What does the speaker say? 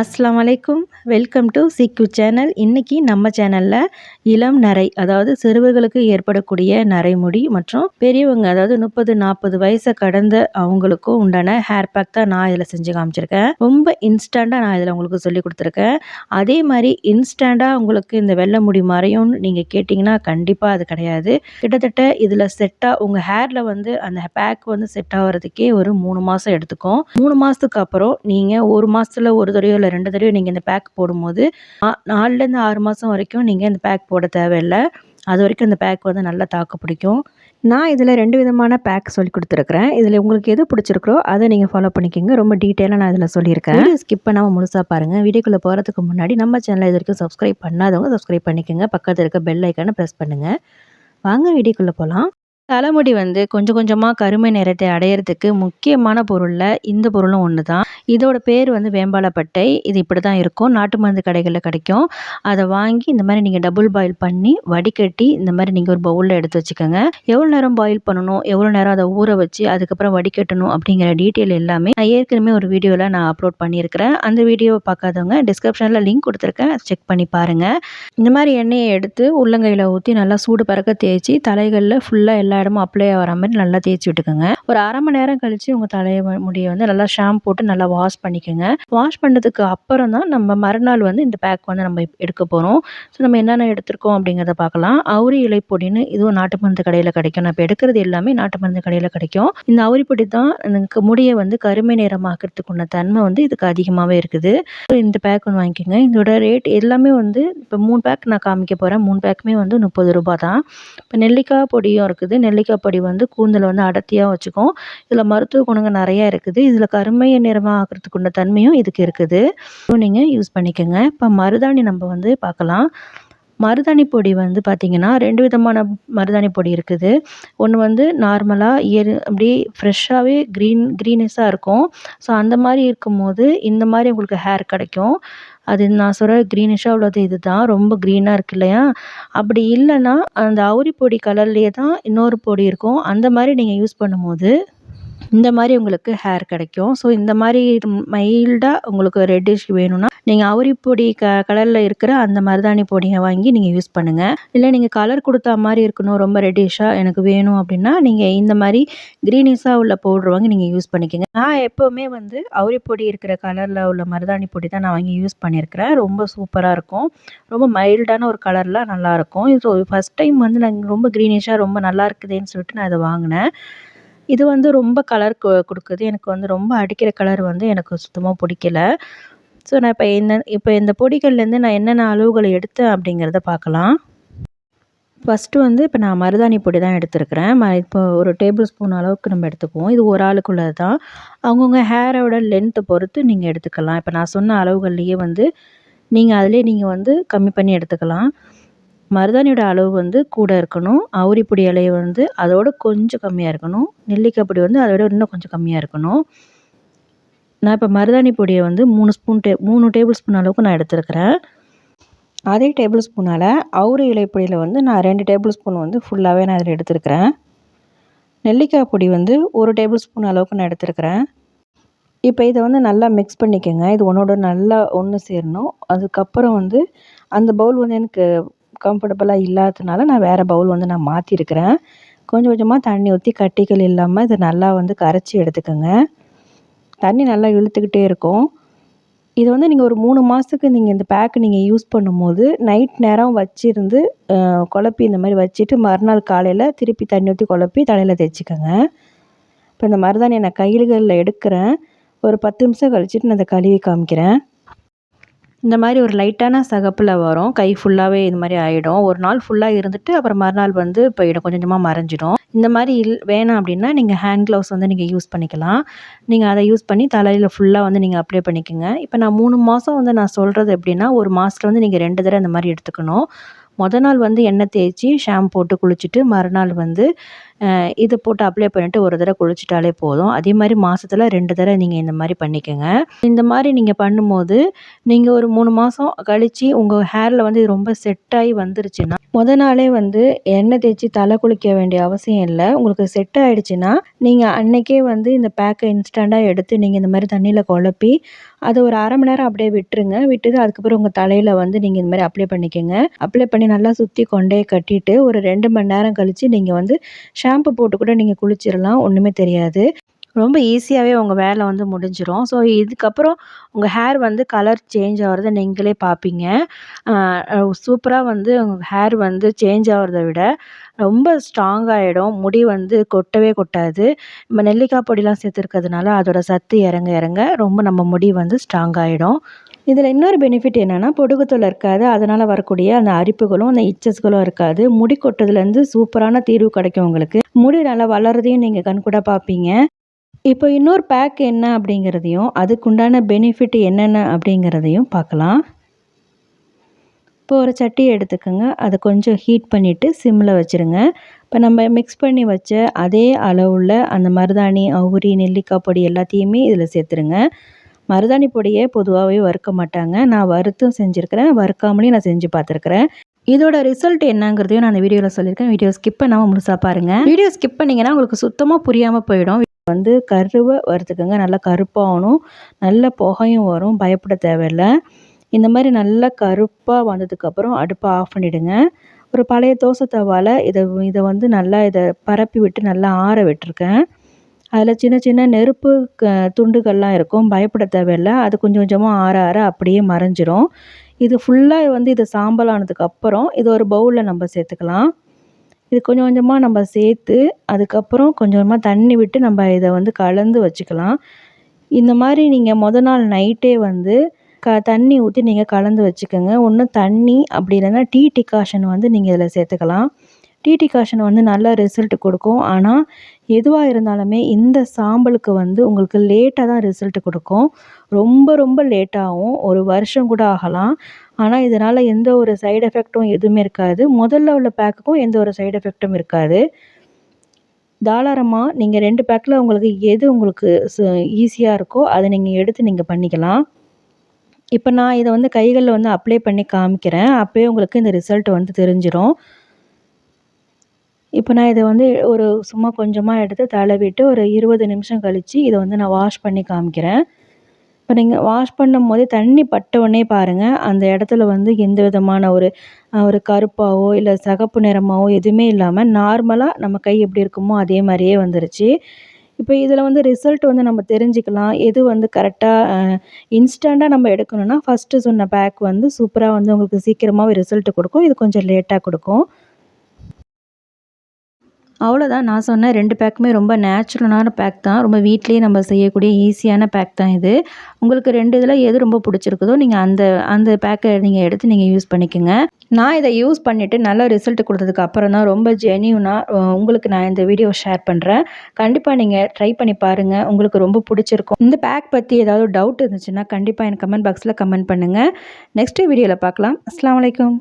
அஸ்லாம் வலைக்கும் welcome to சிக்கு சேனல் இன்றைக்கி நம்ம சேனலில் இளம் நரை அதாவது சிறுவர்களுக்கு ஏற்படக்கூடிய நரைமுடி மற்றும் பெரியவங்க அதாவது முப்பது நாற்பது வயசை கடந்த அவங்களுக்கும் உண்டான ஹேர் பேக் தான் நான் இதில் செஞ்சு காமிச்சிருக்கேன். ரொம்ப இன்ஸ்டண்ட்டாக நான் இதில் உங்களுக்கு சொல்லி கொடுத்துருக்கேன். அதே மாதிரி இன்ஸ்டண்ட்டாக உங்களுக்கு இந்த வெள்ளை முடி மறையும்னு நீங்கள் கேட்டிங்கன்னா கண்டிப்பாக அது கிடையாது. கிட்டத்தட்ட இதில் செட்டாக உங்கள் ஹேரில் வந்து அந்த பேக் வந்து செட் ஆகிறதுக்கே ஒரு மூணு மாதம் எடுத்துக்கும். மூணு மாதத்துக்கு அப்புறம் நீங்கள் ஒரு மாதத்துல ஒரு தடவையோ இல்லை ரெண்டு தடவை நீங்கள் இந்த பேக் போடும்போது நாலுலேருந்து ஆறு மாதம் வரைக்கும் நீங்கள் இந்த பேக் போட தேவையில்லை. அது வரைக்கும் இந்த பேக் வந்து நல்லா தாக்கு பிடிக்கும். நான் இதில் ரெண்டு விதமான பேக் சொல்லி கொடுத்துருக்குறேன். இதில் உங்களுக்கு எது பிடிச்சிருக்கோ அதை நீங்கள் ஃபாலோ பண்ணிக்கோங்க. ரொம்ப டீட்டெயிலாக நான் இதில் சொல்லியிருக்கேன். ஸ்கிப் பண்ணாமல் முழுசாக பாருங்கள் வீடியோக்குள்ளே போகிறதுக்கு முன்னாடி நம்ம சேனலை இது வரைக்கும் சப்ஸ்கிரைப் பண்ணாதவங்க சப்ஸ்கிரைப் பண்ணிக்கோங்க. பக்கத்தில் இருக்க பெல் ஐக்கானை ப்ரெஸ் பண்ணுங்கள் வாங்க வீடியோக்குள்ளே போகலாம் தலைமுடி வந்து கொஞ்சம் கொஞ்சமாக கருமை நிறத்தை அடையிறதுக்கு முக்கியமான பொருளில் இந்த பொருளும் ஒன்று தான் இதோட பேர் வந்து வேம்பாலப்பட்டை இது இப்படி தான் இருக்கும். நாட்டு மருந்து கடைகளில் கிடைக்கும். அதை வாங்கி இந்த மாதிரி நீங்கள் டபுள் பாயில் பண்ணி வடிகட்டி இந்த மாதிரி நீங்கள் ஒரு பவுலில் எடுத்து வச்சுக்கோங்க. எவ்வளோ நேரம் பாயில் பண்ணணும்? எவ்வளோ நேரம் அதை ஊற வச்சு அதுக்கப்புறம் வடிகட்டணும்? அப்படிங்கிற டீட்டெயில் எல்லாமே நான் ஏற்கனவே ஒரு வீடியோவில் நான் அப்லோட் பண்ணியிருக்கிறேன். அந்த வீடியோவை பார்க்காதவங்க டிஸ்கிரிப்ஷனில் லிங்க் கொடுத்துருக்கேன். செக் பண்ணி பாருங்கள் இந்த மாதிரி எண்ணெயை எடுத்து உள்ளங்கையில் ஊற்றி நல்லா சூடு பறக்க தேய்ச்சி தலைகளில் ஃபுல்லாக எல்லா இடமும் அப்ளை ஆகிற மாதிரி நல்லா தேய்ச்சி விட்டுக்கோங்க. ஒரு அரை மணி நேரம் கழித்து உங்கள் தலையை முடியை வந்து நல்லா ஷாம்பு போட்டு நல்லா வாஷ் பண்ணிக்கோங்க. வாஷ் பண்ணதுக்கு அப்புறம் தான் நம்ம மறுநாள் வந்து இந்த பேக் வந்து நம்ம எடுக்க போகிறோம் ஸோ நம்ம என்னென்ன எடுத்திருக்கோம் அப்படிங்கிறத பார்க்கலாம். அவுரி இலை பொடின்னு இதுவும் நாட்டு மருந்து கடையில் கிடைக்கும். நம்ம இப்போ எடுக்கிறது எல்லாமே நாட்டு மருந்து கடையில் கிடைக்கும். இந்த அவுரி பொடி தான் எனக்கு முடியை வந்து கருமை நிறமாக்கிறதுக்குள்ள தன்மை வந்து இதுக்கு அதிகமாகவே இருக்குது. ஸோ இந்த பேக் ஒன்று வாங்கிக்கோங்க. இதோட ரேட் எல்லாமே வந்து இப்போ மூணு பேக் நான் காமிக்க போகிறேன் மூணு பேக்குமே வந்து முப்பது ரூபாய் தான். இப்போ நெல்லிக்காய் பொடியும் இருக்குது. நெல்லிக்காய் பொடி வந்து கூந்தலை வந்து அடர்த்தியாக வச்சுக்கும். இதில் மருத்துவ குணங்கள் நிறையா இருக்குது. இதில் கருமையை நிறமாக ஆக்கிறதுக்குள்ள தன்மையும் இதுக்கு இருக்குது. நீங்கள் யூஸ் பண்ணிக்கோங்க. இப்போ மருதாணி நம்ம வந்து பார்க்கலாம். மருதாணி பொடி வந்து பார்த்திங்கன்னா ரெண்டு விதமான மருதாணி பொடி இருக்குது. ஒன்று வந்து நார்மலாக இயர் அப்படியே ஃப்ரெஷ்ஷாகவே க்ரீன் க்ரீனிஷாக இருக்கும். ஸோ அந்த மாதிரி இருக்கும்போது இந்த மாதிரி உங்களுக்கு ஹேர் கிடைக்கும். அது நான் சொல்கிற க்ரீனிஷாக உள்ளது இது தான் ரொம்ப க்ரீனாக இருக்கு இல்லையா? அப்படி இல்லைன்னா அந்த அவுரி பொடி கலர்லேயே தான் இன்னொரு பொடி இருக்கும். அந்த மாதிரி நீங்கள் யூஸ் பண்ணும்போது இந்த மாதிரி உங்களுக்கு ஹேர் கிடைக்கும். ஸோ இந்த மாதிரி மைல்டாக உங்களுக்கு ரெட்டிஷ் வேணும்னா நீங்கள் அவரி பொடி க கலரில் இருக்கிற அந்த மருதாணி பொடியை வாங்கி நீங்கள் யூஸ் பண்ணுங்கள் இல்லை நீங்கள் கலர் கொடுத்தா மாதிரி இருக்கணும் ரொம்ப ரெட்டிஷாக எனக்கு வேணும் அப்படின்னா நீங்கள் இந்த மாதிரி க்ரீனிஷாக உள்ள பவுடர் வாங்கி நீங்கள் யூஸ் பண்ணிக்கோங்க. நான் எப்போவுமே வந்து அவரி பொடி இருக்கிற கலரில் உள்ள மருதாணி பொடி தான் நான் வாங்கி யூஸ் பண்ணியிருக்கிறேன். ரொம்ப சூப்பராக இருக்கும். ரொம்ப மைல்டான ஒரு கலரில் நல்லாயிருக்கும் ஸோ ஃபஸ்ட் டைம் வந்து நான் ரொம்ப க்ரீனிஷாக ரொம்ப நல்லா இருக்குதேன்னு சொல்லிட்டு நான் இதை வாங்கினேன். இது வந்து ரொம்ப கலர் கொடுக்குது. எனக்கு வந்து ரொம்ப அடிக்கிற கலர் வந்து எனக்கு சுத்தமாக பிடிக்கல. ஸோ நான் இப்போ என்ன இப்போ இந்த பொடிகள்லேருந்து நான் என்னென்ன அளவுகளை எடுத்தேன் அப்படிங்கிறத பார்க்கலாம். ஃபஸ்ட்டு வந்து இப்போ நான் மருதாணி பொடி தான் எடுத்துருக்கிறேன். ம இப்போ ஒரு டேபிள் ஸ்பூன் அளவுக்கு நம்ம எடுத்துக்குவோம். இது ஒரு ஆளுக்குள்ளது தான். அவங்கவுங்க ஹேரோட லென்த்தை பொறுத்து நீங்கள் எடுத்துக்கலாம். இப்போ நான் சொன்ன அளவுகள்லேயே வந்து நீங்கள் அதிலே நீங்கள் வந்து கம்மி பண்ணி எடுத்துக்கலாம். மருதாணியோட அளவு வந்து கூட இருக்கணும். அவுரிப்பொடி பொடி இலைய வந்து அதோட கொஞ்சம் கம்மியாக இருக்கணும். நெல்லிக்காய் பொடி வந்து அதோட இன்னும் கொஞ்சம் கம்மியாக இருக்கணும். நான் இப்போ மருதாணி பொடியை வந்து மூணு ஸ்பூன் டே மூணு டேபிள் ஸ்பூன் அளவுக்கு நான் எடுத்துருக்கிறேன். அதே டேபிள் ஸ்பூனால் அவுரி இலை பொடியில் வந்து நான் ரெண்டு டேபிள் ஸ்பூன் வந்து ஃபுல்லாகவே நான் அதில் எடுத்துருக்கிறேன். நெல்லிக்காய் பொடி வந்து ஒரு டேபிள் ஸ்பூன் அளவுக்கு நான் எடுத்துருக்கிறேன். இப்போ இதை வந்து நல்லா மிக்ஸ் பண்ணிக்கோங்க. இது ஒன்றோட நல்லா ஒன்று சேரணும். அதுக்கப்புறம் வந்து அந்த பவுல் வந்து எனக்கு கம்ஃபர்டபுளாக இல்லாததுனால நான் வேறு பவுல் வந்து நான் மாற்றிருக்கிறேன் கொஞ்சம் கொஞ்சமாக தண்ணி ஊற்றி கட்டிகள் இல்லாமல் இதை நல்லா வந்து கரைச்சி எடுத்துக்கோங்க. தண்ணி நல்லா இழுத்துக்கிட்டே இருக்கும். இது வந்து நீங்கள் ஒரு மூணு மாதத்துக்கு நீங்கள் இந்த பேக் நீங்கள் யூஸ் பண்ணும்போது நைட் நேரம் வச்சிருந்து குழப்பி இந்த மாதிரி வச்சுட்டு மறுநாள் காலையில் திருப்பி தண்ணி ஊற்றி குழப்பி தலையில் தேய்ச்சிக்கோங்க. இப்போ இந்த மருதாணி நான் கையில்களில் எடுக்கிறேன். ஒரு பத்து நிமிஷம் கழிச்சிட்டு நான் அதை கழுவி காமிக்கிறேன். இந்த மாதிரி ஒரு லைட்டான சகப்பில் வரும். கை ஃபுல்லாகவே இது மாதிரி ஆகிடும் ஒரு நாள் ஃபுல்லாக இருந்துட்டு அப்புறம் மறுநாள் வந்து போயிடும். கொஞ்சம் கொஞ்சமாக மறைஞ்சிடும். இந்த மாதிரி இல் வேணாம் அப்படின்னா நீங்கள் ஹேண்ட் க்ளவுஸ் வந்து நீங்கள் யூஸ் பண்ணிக்கலாம். நீங்கள் அதை யூஸ் பண்ணி தலையில் ஃபுல்லாக வந்து நீங்கள் அப்ளை பண்ணிக்கோங்க. இப்போ நான் மூணு மாதம் வந்து நான் சொல்கிறது எப்படின்னா ஒரு மாதத்துல வந்து நீங்கள் ரெண்டு தடவை இந்த மாதிரி எடுத்துக்கணும். மொதல் நாள் வந்து எண்ணெய் தேய்ச்சி ஷாம்பு போட்டு குளிச்சுட்டு மறுநாள் வந்து இதை போட்டு அப்ளை பண்ணிவிட்டு ஒரு தடவை குளிச்சிட்டாலே போதும். அதே மாதிரி மாதத்தில் ரெண்டு தடவை நீங்கள் இந்த மாதிரி பண்ணிக்கோங்க. இந்த மாதிரி நீங்கள் பண்ணும்போது நீங்கள் ஒரு மூணு மாதம் கழித்து உங்கள் ஹேரில் வந்து இது ரொம்ப செட் ஆகி வந்துருச்சுன்னா முத நாளே வந்து எண்ணெய் தேய்ச்சி தலை குளிக்க வேண்டிய அவசியம் இல்லை. உங்களுக்கு செட் ஆகிடுச்சின்னா நீங்கள் அன்னைக்கே வந்து இந்த பேக்கை இன்ஸ்டண்ட்டாக எடுத்து நீங்கள் இந்த மாதிரி தண்ணியில் குழப்பி அதை ஒரு அரை மணி நேரம் அப்படியே விட்டுருங்க. விட்டுட்டு அதுக்கப்புறம் உங்கள் தலையில் வந்து நீங்கள் இந்த மாதிரி அப்ளை பண்ணிக்கோங்க. அப்ளை பண்ணி நல்லா சுற்றி கொண்டே கட்டிட்டு ஒரு ரெண்டு மணி நேரம் கழித்து நீங்கள் வந்து ஷாம்பு போட்டு கூட நீங்கள் குளிச்சிடலாம் ஒன்றுமே தெரியாது. ரொம்ப ஈஸியாகவே உங்கள் வேலை வந்து முடிஞ்சிடும் ஸோ இதுக்கப்புறம் உங்கள் ஹேர் வந்து கலர் சேஞ்ச் ஆகிறத நீங்களே பார்ப்பீங்க சூப்பராக வந்து உங்கள் ஹேர் வந்து சேஞ்ச் ஆகிறத விட ரொம்ப ஸ்ட்ராங் ஆகிடும் முடி வந்து கொட்டவே கொட்டாது. நம்ம நெல்லிக்காய் பொடிலாம் சேர்த்துருக்கிறதுனால அதோட சத்து இறங்க இறங்க ரொம்ப நம்ம முடி வந்து ஸ்ட்ராங் ஆகிடும் இதில் இன்னொரு பெனிஃபிட் என்னென்னா பொடுகுத்தொல்லை இருக்காது. அதனால் வரக்கூடிய அந்த அரிப்புகளும் அந்த இச்சஸ்களும் இருக்காது. முடி கொட்டதுலேருந்து சூப்பரான தீர்வு கிடைக்கும் உங்களுக்கு. முடி நல்லா வளர்றதையும் நீங்கள் கண்கூட பார்ப்பீங்க. இப்போ இன்னொரு பேக் என்ன அப்படிங்கிறதையும் அதுக்குண்டான பெனிஃபிட் என்னென்ன அப்படிங்கிறதையும் பார்க்கலாம். இப்போ ஒரு சட்டி எடுத்துக்கோங்க. அதை கொஞ்சம் ஹீட் பண்ணிவிட்டு சிம்மில் வச்சுருங்க. இப்போ நம்ம மிக்ஸ் பண்ணி வச்ச அதே அளவுள்ள அந்த மருதாணி அவுரி நெல்லிக்காய் பொடி எல்லாத்தையுமே இதில் சேர்த்துருங்க. மருதாணி பொடியை பொதுவாகவே வறுக்க மாட்டாங்க. நான் வறுத்தும் செஞ்சுருக்கிறேன். வறுக்காமலேயும் நான் செஞ்சு பார்த்துருக்குறேன். இதோட ரிசல்ட் என்னங்கிறதையும் நான் அந்த வீடியோவில் சொல்லியிருக்கேன். வீடியோ ஸ்கிப் பண்ணாமல் முழுசாக பாருங்கள் வீடியோ ஸ்கிப் பண்ணிங்கன்னா உங்களுக்கு சுத்தமாக புரியாமல் போயிடும். வந்து கருவை வறுத்துக்கோங்க. நல்லா கருப்பாகணும் நல்ல புகையும் வரும். பயப்பட தேவையில்லை. இந்த மாதிரி நல்லா கருப்பாக வந்ததுக்கப்புறம் அடுப்பை ஆஃப் பண்ணிவிடுங்க ஒரு பழைய தோசை தவாவில் இதை இதை வந்து நல்லா இதை பரப்பி விட்டு நல்லா ஆற விட்டுருக்கேன். அதில் சின்ன சின்ன நெருப்பு க துண்டுகள்லாம் இருக்கும். பயப்பட தேவையில்லை. அது கொஞ்சம் கொஞ்சமாக ஆற ஆற அப்படியே மறைஞ்சிரும். இது ஃபுல்லாக வந்து இது சாம்பல் ஆனதுக்கப்புறம் இது ஒரு பவுலில் நம்ம சேர்த்துக்கலாம். இது கொஞ்சம் கொஞ்சமாக நம்ம சேர்த்து அதுக்கப்புறம் கொஞ்சம் கொஞ்சமாக தண்ணி விட்டு நம்ம இதை வந்து கலந்து வச்சுக்கலாம். இந்த மாதிரி நீங்கள் மொதல் நாள் நைட்டே வந்து க தண்ணி ஊற்றி நீங்கள் கலந்து வச்சுக்கோங்க. ஒன்று தண்ணி அப்படி இல்லைன்னா டீ டிகாஷன் வந்து நீங்கள் இதில் சேர்த்துக்கலாம். டிடி காஷன் வந்து நல்ல ரிசல்ட் கொடுக்கும். ஆனால் எதுவாக இருந்தாலுமே இந்த சாம்பலுக்கு வந்து உங்களுக்கு லேட்டாக தான் ரிசல்ட் கொடுக்கும். ரொம்ப ரொம்ப லேட்டாகும் ஒரு வருஷம் கூட ஆகலாம். ஆனால் இதனால் எந்த ஒரு சைடு எஃபெக்ட்டும் எதுவுமே இருக்காது. முதல்ல உள்ள பேக்குக்கும் எந்த ஒரு சைடு எஃபெக்ட்டும் இருக்காது. தாராளமாக நீங்கள் ரெண்டு பேக்கில் உங்களுக்கு எது உங்களுக்கு ஈஸியாக இருக்கோ அதை நீங்கள் எடுத்து நீங்கள் பண்ணிக்கலாம். இப்போ நான் இதை வந்து கைகளில் வந்து அப்ளை பண்ணி காமிக்கிறேன். அப்போயே உங்களுக்கு இந்த ரிசல்ட் வந்து தெரிஞ்சிடும் இப்போ நான் இதை வந்து ஒரு சும்மா கொஞ்சமாக எடுத்து தடவிட்டு ஒரு இருபது நிமிஷம் கழித்து இதை வந்து நான் வாஷ் பண்ணி காமிக்கிறேன். இப்போ நீங்கள் வாஷ் பண்ணும் போதே தண்ணி பட்டவுடனே பாருங்கள் அந்த இடத்துல வந்து எந்த விதமான ஒரு ஒரு கருப்பாகவோ இல்லை சகப்பு நிறமாகவோ எதுவுமே இல்லாமல் நார்மலாக நம்ம கை எப்படி இருக்குமோ அதே மாதிரியே வந்துருச்சு. இப்போ இதில் வந்து ரிசல்ட் வந்து நம்ம தெரிஞ்சுக்கலாம். எது வந்து கரெக்டாக இன்ஸ்டண்ட்டாக நம்ம எடுக்கணும்னா ஃபஸ்ட்டு சொன்ன பேக் வந்து சூப்பராக வந்து உங்களுக்கு சீக்கிரமாகவே ரிசல்ட் கொடுக்கும். இது கொஞ்சம் லேட்டாக கொடுக்கும். அவ்வளோதான் நான் சொன்ன ரெண்டு பேக்குமே ரொம்ப நேச்சுரலான பேக் தான். ரொம்ப வீட்லேயே நம்ம செய்யக்கூடிய ஈஸியான பேக் தான் இது. உங்களுக்கு ரெண்டு இதில் எது ரொம்ப பிடிச்சிருக்குதோ நீங்கள் அந்த அந்த பேக்கை நீங்கள் எடுத்து நீங்கள் யூஸ் பண்ணிக்கோங்க. நான் இதை யூஸ் பண்ணிவிட்டு நல்ல ரிசல்ட் கொடுத்ததுக்கு அப்புறம் தான் ரொம்ப ஜென்யூனாக உங்களுக்கு நான் இந்த வீடியோ ஷேர் பண்ணுறேன் கண்டிப்பாக நீங்கள் ட்ரை பண்ணி பாருங்கள் உங்களுக்கு ரொம்ப பிடிச்சிருக்கும். இந்த பேக் பற்றி ஏதாவது டவுட் இருந்துச்சுன்னா கண்டிப்பாக எனக்கு கமெண்ட் பாக்ஸில் கமெண்ட் பண்ணுங்கள் நெக்ஸ்ட் வீடியோவில் பார்க்கலாம். அஸ்லாம் வலைக்கம்